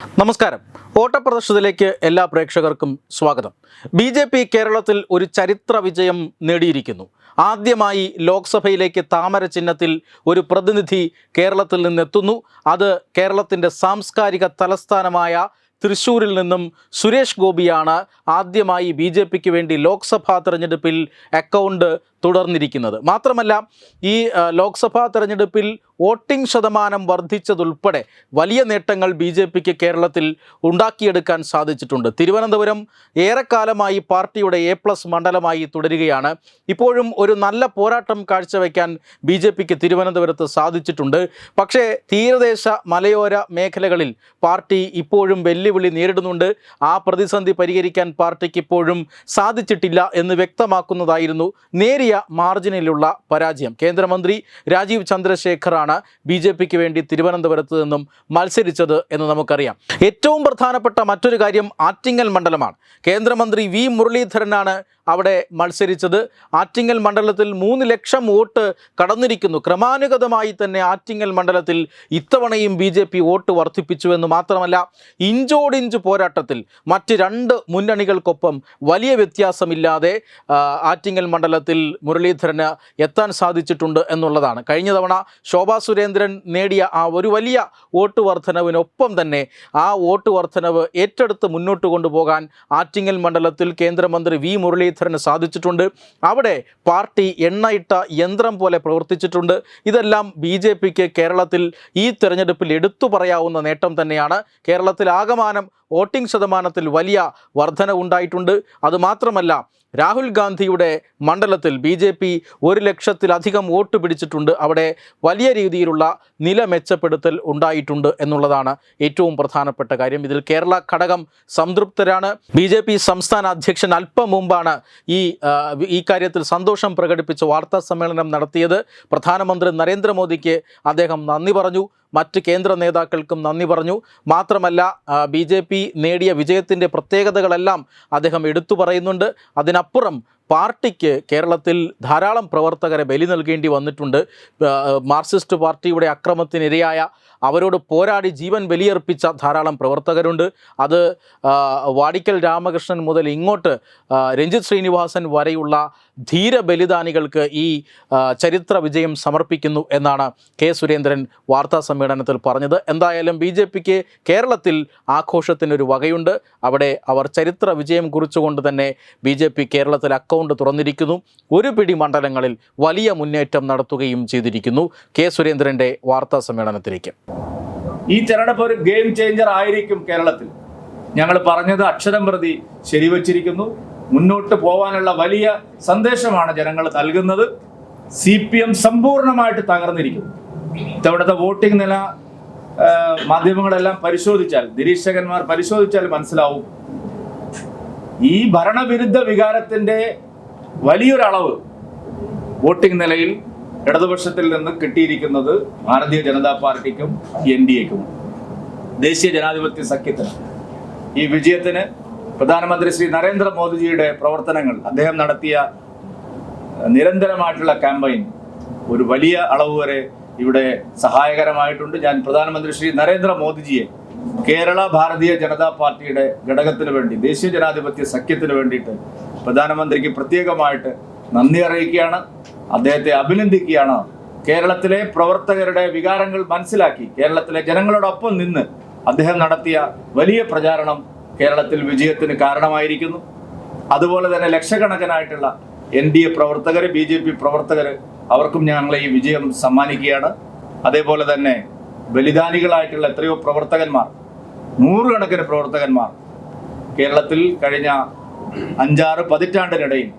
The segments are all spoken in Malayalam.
നമസ്കാരം. ഓട്ടപ്രദർശനത്തിലേക്ക് എല്ലാ പ്രേക്ഷകർക്കും സ്വാഗതം. ബി ജെ പി കേരളത്തിൽ ഒരു ചരിത്ര വിജയം നേടിയിരിക്കുന്നു. ആദ്യമായി ലോക്സഭയിലേക്ക് താമര ചിഹ്നത്തിൽ ഒരു പ്രതിനിധി കേരളത്തിൽ നിന്നെത്തുന്നു. അത് കേരളത്തിന്റെ സാംസ്കാരിക തലസ്ഥാനമായ തൃശ്ശൂരിൽ നിന്നും സുരേഷ് ഗോപിയാണ് ആദ്യമായി ബി ജെ പിക്ക് വേണ്ടി ലോക്സഭാ തെരഞ്ഞെടുപ്പിൽ അക്കൗണ്ട് തുടർന്നിരിക്കുന്നത്. മാത്രമല്ല ഈ ലോക്സഭാ തെരഞ്ഞെടുപ്പിൽ വോട്ടിംഗ് ശതമാനം വർദ്ധിച്ചതുൾപ്പെടെ വലിയ നേട്ടങ്ങൾ ബി ജെ പിക്ക് കേരളത്തിൽ ഉണ്ടാക്കിയെടുക്കാൻ സാധിച്ചിട്ടുണ്ട്. തിരുവനന്തപുരം ഏറെക്കാലമായി പാർട്ടിയുടെ എ പ്ലസ് മണ്ഡലമായി തുടരുകയാണ്. ഇപ്പോഴും ഒരു നല്ല പോരാട്ടം കാഴ്ചവെക്കാൻ ബി ജെ പിക്ക് തിരുവനന്തപുരത്ത് സാധിച്ചിട്ടുണ്ട്. പക്ഷേ തീരദേശ മലയോര മേഖലകളിൽ പാർട്ടി ഇപ്പോഴും വെല്ലുവിളി നേരിടുന്നുണ്ട്. ആ പ്രതിസന്ധി പരിഹരിക്കാൻ പാർട്ടിക്ക് ഇപ്പോഴും സാധിച്ചിട്ടില്ല എന്ന് വ്യക്തമാക്കുന്നതായിരുന്നു നേരിയ മാർജിനിലുള്ള പരാജയം. കേന്ദ്രമന്ത്രി രാജീവ് ചന്ദ്രശേഖറാണ് ബി ജെ പിക്ക് വേണ്ടി തിരുവനന്തപുരത്ത് നിന്നും മത്സരിച്ചത് എന്ന് നമുക്കറിയാം. ഏറ്റവും പ്രധാനപ്പെട്ട മറ്റൊരു കാര്യം ആറ്റിങ്ങൽ മണ്ഡലമാണ്. കേന്ദ്രമന്ത്രി വി മുരളീധരനാണ് അവിടെ മത്സരിച്ചത്. ആറ്റിങ്ങൽ മണ്ഡലത്തിൽ മൂന്ന് ലക്ഷം വോട്ട് കടന്നിരിക്കുന്നു. ക്രമാനുഗതമായി തന്നെ ആറ്റിങ്ങൽ മണ്ഡലത്തിൽ ഇത്തവണയും ബി ജെ പി വോട്ട് വർദ്ധിപ്പിച്ചു എന്ന് മാത്രമല്ല ഇഞ്ചോടിഞ്ച് പോരാട്ടത്തിൽ മറ്റ് രണ്ട് മുന്നണികൾക്കൊപ്പം വലിയ വ്യത്യാസമില്ലാതെ ആറ്റിങ്ങൽ മണ്ഡലത്തിൽ മുരളീധരന് എത്താൻ സാധിച്ചിട്ടുണ്ട് എന്നുള്ളതാണ്. കഴിഞ്ഞ തവണ ശോഭാ സുരേന്ദ്രൻ നേടിയ ആ ഒരു വലിയ വോട്ട് വർധനവിനൊപ്പം തന്നെ ആ വോട്ട് വർധനവ് ഏറ്റെടുത്ത് മുന്നോട്ട് കൊണ്ടുപോകാൻ ആറ്റിങ്ങൽ മണ്ഡലത്തിൽ കേന്ദ്രമന്ത്രി വി മുരളീധരന് സാധിച്ചിട്ടുണ്ട്. അവിടെ പാർട്ടി എണ്ണയിട്ട യന്ത്രം പോലെ പ്രവർത്തിച്ചിട്ടുണ്ട്. ഇതെല്ലാം ബി ജെ പിക്ക് കേരളത്തിൽ ഈ തെരഞ്ഞെടുപ്പിൽ എടുത്തു പറയാവുന്ന നേട്ടം തന്നെയാണ്. കേരളത്തിൽ ആകമാനം വോട്ടിംഗ് ശതമാനത്തിൽ വലിയ വർധന ഉണ്ടായിട്ടുണ്ട്. അതുമാത്രമല്ല രാഹുൽ ഗാന്ധിയുടെ മണ്ഡലത്തിൽ ബി ജെ പി ഒരു ലക്ഷത്തിലധികം വോട്ട് പിടിച്ചിട്ടുണ്ട്. അവിടെ വലിയ രീതിയിലുള്ള നില മെച്ചപ്പെടുത്തൽ ഉണ്ടായിട്ടുണ്ട് എന്നുള്ളതാണ് ഏറ്റവും പ്രധാനപ്പെട്ട കാര്യം. ഇതിൽ കേരള ഘടകം സംതൃപ്തരാണ്. ബി ജെ പി സംസ്ഥാന അധ്യക്ഷൻ അല്പം മുമ്പാണ് ഈ ഈ കാര്യത്തിൽ സന്തോഷം പ്രകടിപ്പിച്ച് വാർത്താ സമ്മേളനം നടത്തിയത്. പ്രധാനമന്ത്രി നരേന്ദ്രമോദിക്ക് അദ്ദേഹം നന്ദി പറഞ്ഞു. മറ്റ് കേന്ദ്ര നേതാക്കൾക്കും നന്ദി പറഞ്ഞു. മാത്രമല്ല ബി നേടിയ വിജയത്തിന്റെ പ്രത്യേകതകളെല്ലാം അദ്ദേഹം എടുത്തു പറയുന്നുണ്ട്. അതിനപ്പുറം പാർട്ടിക്ക് കേരളത്തിൽ ധാരാളം പ്രവർത്തകരെ ബലി നൽകേണ്ടി വന്നിട്ടുണ്ട്. മാർക്സിസ്റ്റ് പാർട്ടിയുടെ അക്രമത്തിനിരയായ അവരോട് പോരാടി ജീവൻ ബലിയർപ്പിച്ച ധാരാളം പ്രവർത്തകരുണ്ട്. അത് വാടിക്കൽ രാമകൃഷ്ണൻ മുതൽ ഇങ്ങോട്ട് രഞ്ജിത് ശ്രീനിവാസൻ വരെയുള്ള ധീര ബലിദാനികൾക്ക് ഈ ചരിത്ര വിജയം സമർപ്പിക്കുന്നു എന്നാണ് കെ. സുരേന്ദ്രൻ വാർത്താ സമ്മേളനത്തിൽ പറഞ്ഞത്. എന്തായാലും ബി ജെ പിക്ക് കേരളത്തിൽ ആഘോഷത്തിനൊരു വകയുണ്ട്. അവിടെ അവർ ചരിത്ര വിജയം കുറിച്ചുകൊണ്ട് തന്നെ ബി ജെ പി കേരളത്തിൽ അക്കൗണ്ട് തുറന്നിരിക്കുന്നു. ഒരു പിടി മണ്ഡലങ്ങളിൽ വലിയ മുന്നേറ്റം നടത്തുകയും ചെയ്തിരിക്കുന്നു. കെ സുരേന്ദ്രന്റെ വാർത്താ സമ്മേളനത്തിലേക്ക്. ഈ തെരഞ്ഞെടുപ്പ് ഒരു ഗെയിം ചേഞ്ചർ ആയിരിക്കും കേരളത്തിൽ. ഞങ്ങൾ പറഞ്ഞത് അക്ഷരം പ്രതി ശരിവച്ചിരിക്കുന്നു. മുന്നോട്ട് പോകാനുള്ള വലിയ സന്ദേശമാണ് ജനങ്ങൾ നൽകുന്നത്. സി പി എം സമ്പൂർണമായിട്ട് തകർന്നിരിക്കുന്നു. ഇത്തവണത്തെ വോട്ടിംഗ് നില മാധ്യമങ്ങളെല്ലാം പരിശോധിച്ചാൽ നിരീക്ഷകന്മാർ പരിശോധിച്ചാൽ മനസ്സിലാവും. ഈ ഭരണവിരുദ്ധ വികാരത്തിന്റെ വലിയൊരളവ് വോട്ടിംഗ് നിലയിൽ ഇടതുപക്ഷത്തിൽ നിന്ന് കിട്ടിയിരിക്കുന്നത് ഭാരതീയ ജനതാ പാർട്ടിക്കും എൻ ഡി എക്കും. ദേശീയ ജനാധിപത്യ സഖ്യത്തിന്. ഈ വിജയത്തിന് പ്രധാനമന്ത്രി ശ്രീ നരേന്ദ്രമോദിജിയുടെ പ്രവർത്തനങ്ങൾ അദ്ദേഹം നടത്തിയ നിരന്തരമായിട്ടുള്ള ക്യാമ്പയിൻ ഒരു വലിയ അളവ് വരെ ഇവിടെ സഹായകരമായിട്ടുണ്ട്. ഞാൻ പ്രധാനമന്ത്രി ശ്രീ നരേന്ദ്രമോദിജിയെ കേരള ഭാരതീയ ജനതാ പാർട്ടിയുടെ ഘടകത്തിന് വേണ്ടി ദേശീയ ജനാധിപത്യ സഖ്യത്തിന് വേണ്ടിയിട്ട് പ്രധാനമന്ത്രിക്ക് പ്രത്യേകമായിട്ട് നന്ദി അറിയിക്കുകയാണ്. അദ്ദേഹത്തെ അഭിനന്ദിക്കുകയാണ്. കേരളത്തിലെ പ്രവർത്തകരുടെ വികാരങ്ങൾ മനസ്സിലാക്കി കേരളത്തിലെ ജനങ്ങളോടൊപ്പം നിന്ന് അദ്ദേഹം നടത്തിയ വലിയ പ്രചാരണം കേരളത്തിൽ വിജയത്തിന് കാരണമായിരിക്കുന്നു. അതുപോലെ തന്നെ ലക്ഷക്കണക്കിനായിട്ടുള്ള എൻ ഡി എ പ്രവർത്തകർ ബി ജെ പി പ്രവർത്തകർ അവർക്കും ഞങ്ങളെ ഈ വിജയം സമ്മാനിക്കുകയാണ്. അതേപോലെ തന്നെ ബലിദാനികളായിട്ടുള്ള എത്രയോ പ്രവർത്തകന്മാർ നൂറുകണക്കിന് പ്രവർത്തകന്മാർ കേരളത്തിൽ കഴിഞ്ഞ അഞ്ചാറ് പതിറ്റാണ്ടിനിടയിൽ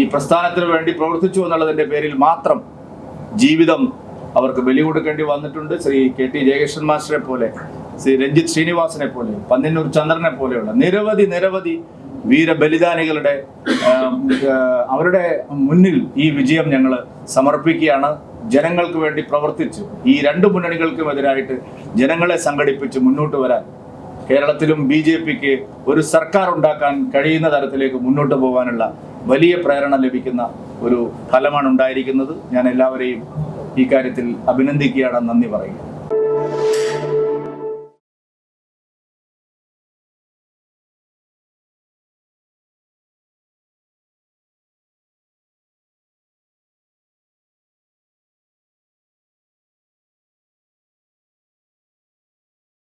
ഈ പ്രസ്ഥാനത്തിന് വേണ്ടി പ്രവർത്തിച്ചു എന്നുള്ളതിന്റെ പേരിൽ മാത്രം ജീവിതം അവർക്ക് ബലി കൊടുക്കേണ്ടി വന്നിട്ടുണ്ട്. ശ്രീ കെ ടി ജയകൃഷ്ണൻ മാസ്റ്ററെ പോലെ ശ്രീ രഞ്ജിത്ത് ശ്രീനിവാസനെ പോലെ പന്നിന്നൂർ ചന്ദ്രനെ പോലെയുള്ള നിരവധി നിരവധി വീരബലിദാനികളുടെ ബലിദാനികളുടെ അവരുടെ മുന്നിൽ ഈ വിജയം ഞങ്ങൾ സമർപ്പിക്കുകയാണ്. ജനങ്ങൾക്ക് വേണ്ടി പ്രവർത്തിച്ചു ഈ രണ്ട് മുന്നണികൾക്കും എതിരായിട്ട് ജനങ്ങളെ സംഘടിപ്പിച്ച് മുന്നോട്ട് വരാൻ കേരളത്തിലും ബി ജെ പിക്ക് ഒരു സർക്കാർ ഉണ്ടാക്കാൻ കഴിയുന്ന തരത്തിലേക്ക് മുന്നോട്ട് പോകാനുള്ള വലിയ പ്രേരണ ലഭിക്കുന്ന ഒരു ഫലമാണ് ഉണ്ടായിരിക്കുന്നത്. ഞാൻ എല്ലാവരെയും ഈ കാര്യത്തിൽ അഭിനന്ദിക്കുകയാണ്. നന്ദി പറയുക